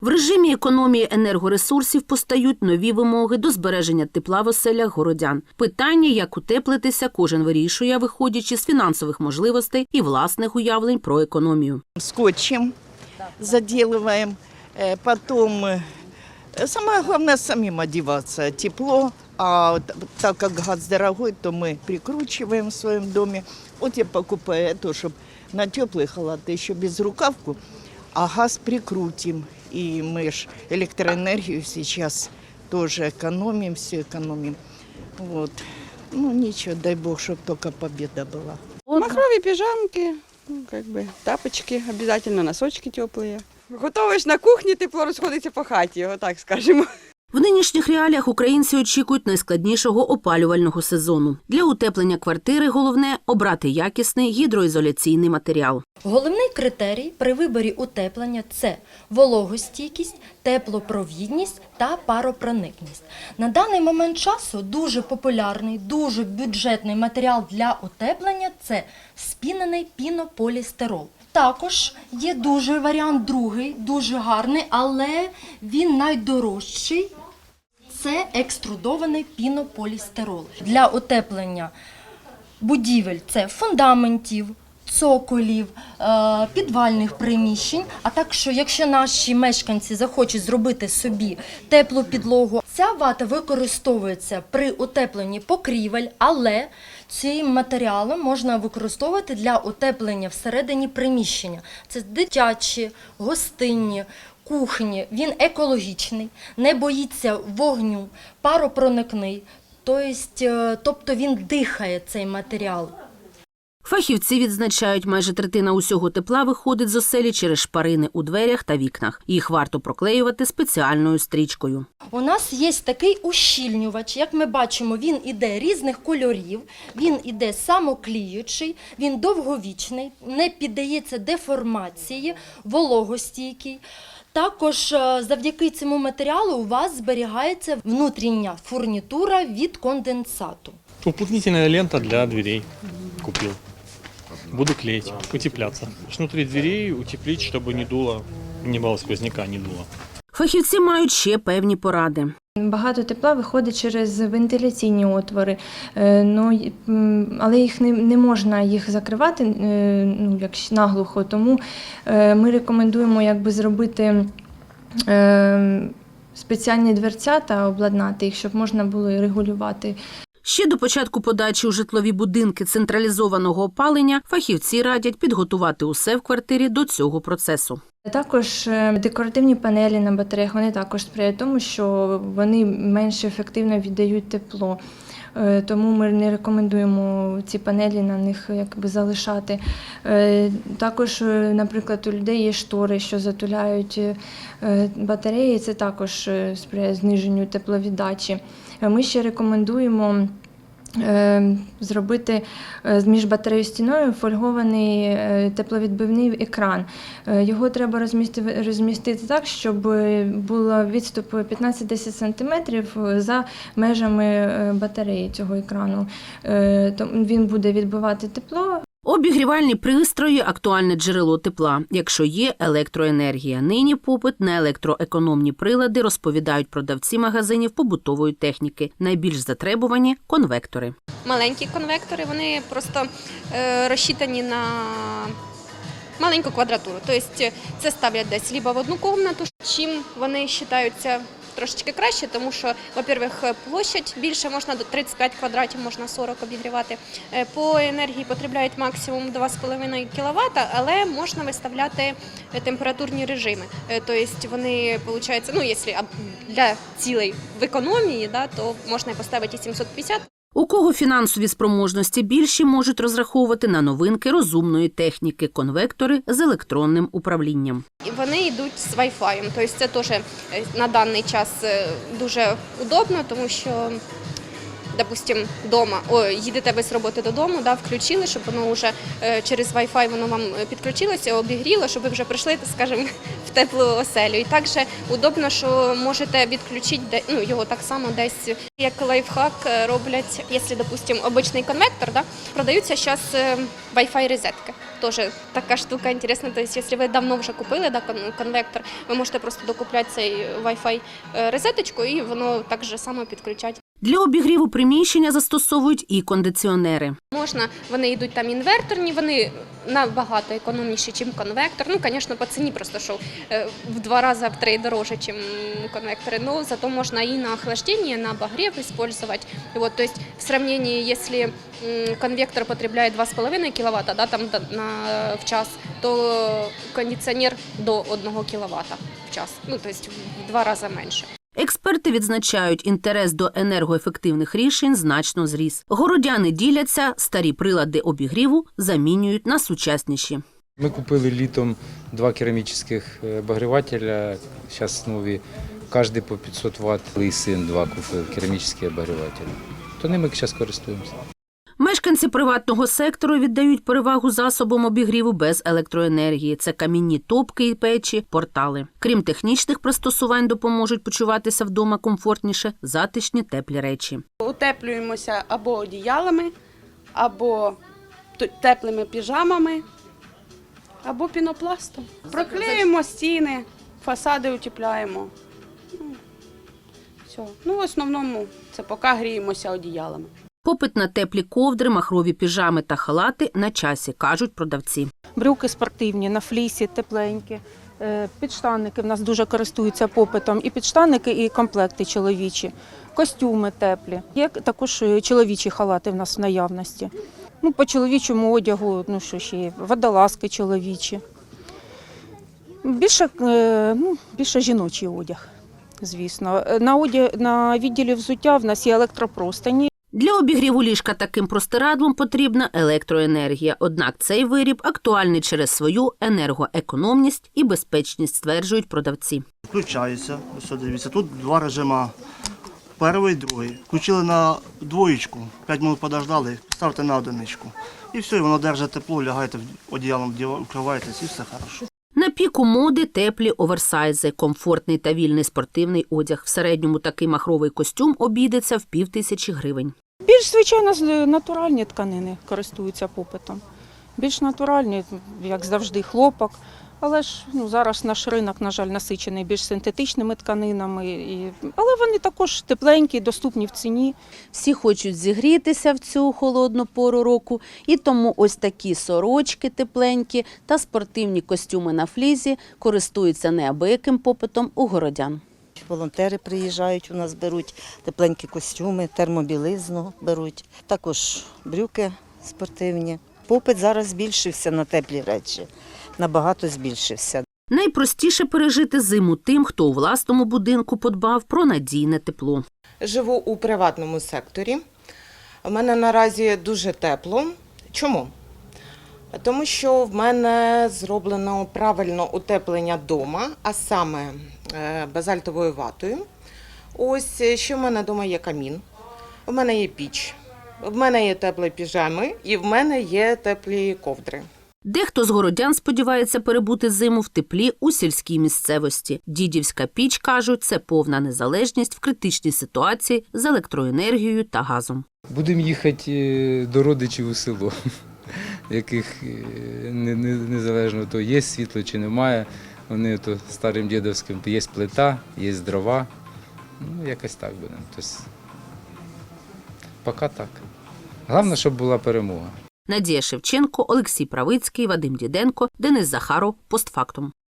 В режимі економії енергоресурсів постають нові вимоги до збереження тепла в оселях городян. Питання, як утеплитися, кожен вирішує, виходячи з фінансових можливостей і власних уявлень про економію. скотчем заделываем. Э, Потом, э, самое главное, самим одеваться. Тепло. А вот так как газ дорогой, то мы прикручиваем в своем доме. Вот я покупаю это, чтобы на теплый халат еще без рукавку, а газ прикрутим. И мы ж электроэнергию сейчас тоже экономим, все экономим. Вот. Ну ничего, дай бог, чтобы только победа была. Махровые пижамки, ну, как бы тапочки, обязательно носочки теплые. Готовиш на кухні, тепло розходиться по хаті, отак скажемо. В нинішніх реаліях українці очікують найскладнішого опалювального сезону. Для утеплення квартири головне обрати якісний гідроізоляційний матеріал. Головний критерій при виборі утеплення це вологостійкість, теплопровідність та паропроникність. На даний момент часу дуже популярний, дуже бюджетний матеріал для утеплення це спінений пінополістирол. Також є дуже варіант другий, дуже гарний, але він найдорожчий. Це екструдований пінополістирол. Для утеплення будівель це фундаментів, цоколів, е, підвальних приміщень. А так, якщо наші мешканці захочуть зробити собі теплу підлогу, ця вата використовується при утепленні покрівель, але цим матеріалом можна використовувати для утеплення всередині приміщення. Це дитячі, гостинні. Кухні, він екологічний, не боїться вогню, паропроникний, тобто, е, тобто він дихає цей матеріал. Фахівці відзначають, майже третина усього тепла виходить з оселі через шпарини у дверях та вікнах. Їх варто проклеювати спеціальною стрічкою. У нас є такий ущільнювач, як ми бачимо, він іде різних кольорів, він іде самокліючий, він довговічний, не піддається деформації, вологостійкий. Також е, завдяки цьому матеріалу у вас зберігається внутрішня фурнітура від конденсату. Уплотнительная лента для дверей купил. Буду клеить, утепляться. Внутри дверей утеплить, чтобы не дуло, не было сквозняка, не дуло. Фахівці мають ще певні поради. Багато тепла виходить через вентиляційні отвори, Е, ну, але їх не, не можна їх закривати е, ну, як наглухо, тому е, ми рекомендуємо якби, зробити спеціальні дверця та обладнати їх, щоб можна було регулювати Ще до початку подачі у житлові будинки централізованого опалення фахівці радять підготувати усе в квартирі до цього процесу. Також е, декоративні панелі на батареях вони також сприяють тому, що вони менш ефективно віддають тепло. Е, Тому ми не рекомендуємо ці панелі на них якби залишати. Е, Також, е, наприклад, у людей є штори, що затуляють е, батареї. Це також е, сприяє зниженню тепловіддачі. Е, Ми ще рекомендуємо. Е, Зробити е, між батареєю і стіною фольгований е, тепловідбивний екран. Його треба розмістити, розмістити так, щоб було відступ 15-10 см за межами батареї цього екрану. Він буде відбивати тепло, Обігрівальні пристрої актуальне джерело тепла, якщо є електроенергія. Нині попит на електроекономні прилади розповідають продавці магазинів побутової техніки. Найбільш затребувані конвектори. маленькі конвектори, вони просто е, розчитані на маленьку квадратуру. Тобто це ставлять десь либо в одну кімнату. Чим вони вважаються трошечки краще, тому що, во-первых, площадь більше можна до 35 квадратів, можна 40 обігрівати. Е, По енергії потребляють максимум 2,5 кВт, але можна виставляти е, температурні режими. Е, Тобто вони, виходить, ну, якщо для цілей в економії, да, то можна поставити і 750 У кого фінансові спроможності більші можуть розраховувати на новинки розумної техніки конвектори з електронним управлінням. Вони йдуть з Wi-Fi. Тобто це теж е, на даний час е, дуже удобно, тому що допустим, вдома, о, їдете ви з роботи додому, да, включили, щоб воно вже е, через Wi-Fi воно вам е, підключилося, обігріло, щоб ви вже прийшли, скажімо, в теплу оселю. І також удобно, що можете відключити де- ну, його так само десь, як лайфхак е, роблять, якщо, допустим, обичний конвектор, да, продаються зараз Wi-Fi розетки. Тоже така штука інтересна. Тобто, якщо ви давно вже купили да, конвектор, ви можете просто докупляти цей Wi-Fi е, розеточку і воно так же само підключать. Для обігріву приміщення застосовують і кондиціонери. Можна, вони йдуть там інверторні, вони набагато економніші, ніж конвектор. Ну, звісно, по ціні просто що е, в два рази, в три дороже, ніж конвектори. Ну, зато можна і на охлаждение, на обогрев использовать. И вот, то есть в сравнении, м, конвектор потребляет 2,5 кВт да, там, на, в час, то кондиціонер до 1 кВт в час. Ну, то есть в два рази менше. Експерти відзначають, інтерес до енергоефективних рішень значно зріс. Городяни діляться, старі прилади обігріву замінюють на сучасніші. Ми купили літом два керамічних е, обогрівателя, зараз нові, кожен по 500 Вт. І син два купив керамічні обогрівателі. То ними зараз користуємося. Мешканці приватного сектору віддають перевагу засобам обігріву без електроенергії. Це камінні топки і печі, портали. Крім технічних пристосувань, допоможуть почуватися вдома комфортніше затишні теплі речі. Утеплюємося або одіялами, або теплими піжамами, або пінопластом. Проклеїмо стіни, фасади утепляємо. Ну. Ну, в основному це поки гріємося одіялами. Попит на теплі ковдри, махрові піжами та халати на часі, кажуть продавці. Брюки спортивні на флісі, тепленькі. Е, Підштанники в нас дуже користуються попитом. І підштанники, і комплекти чоловічі, костюми теплі. Є також е, чоловічі халати в нас в наявності. Ну, по чоловічому одягу, ну що ще водолазки чоловічі. Більше, е, ну, більше жіночий одяг, звісно. На, одяг, на відділі взуття в нас є електропростані, Для обігріву ліжка таким простирадлом потрібна електроенергія. Однак цей виріб актуальний через свою енергоекономність і безпечність, стверджують продавці. Включається. Ось дивіться, тут два режима. Перший, другий. Включили на двоєчку, 5 минут подождали, ставте на одиничку. І все, і воно держить тепло, лягаєте одіялом, вкриваєтесь і все хорошо. На піку моди теплі оверсайзи, комфортний та вільний спортивний одяг. В середньому такий махровий костюм обійдеться в пів тисячі гривень. Більш звичайно натуральні тканини користуються попитом. Більш натуральні, як завжди, хлопок. Але ж ну, зараз наш ринок, на жаль, насичений більш синтетичними тканинами. І... Але вони також тепленькі, доступні в ціні. Всі хочуть зігрітися в цю холодну пору року, і тому ось такі сорочки тепленькі та спортивні костюми на флізі користуються неабияким попитом у городян. Волонтери приїжджають, у нас беруть тепленькі костюми, термобілизну беруть, також брюки спортивні. Попит зараз збільшився на теплі речі, набагато збільшився. Найпростіше пережити зиму тим, хто у власному будинку подбав про надійне тепло. Живу у приватному секторі. У мене наразі дуже тепло. Чому? Тому що в мене зроблено правильно утеплення вдома, а саме е, базальтовою ватою. Ось е, ще в мене вдома є камін, в мене є піч, в мене є теплі піжами і в мене є теплі ковдри. Дехто з городян сподівається перебути зиму в теплі у сільській місцевості. Дідівська піч, кажуть, це повна незалежність в критичній ситуації з електроенергією та газом. Будемо їхати е, до родичів у село, яких е, не- не- незалежно то є світло чи немає. Вони то старим дідовським є плита, є дрова. Ну, якось так буде. Тобто, поки так. Головне, щоб була перемога. Надія Шевченко, Олексій Правицький, Вадим Діденко, Денис Захаров. Постфактум.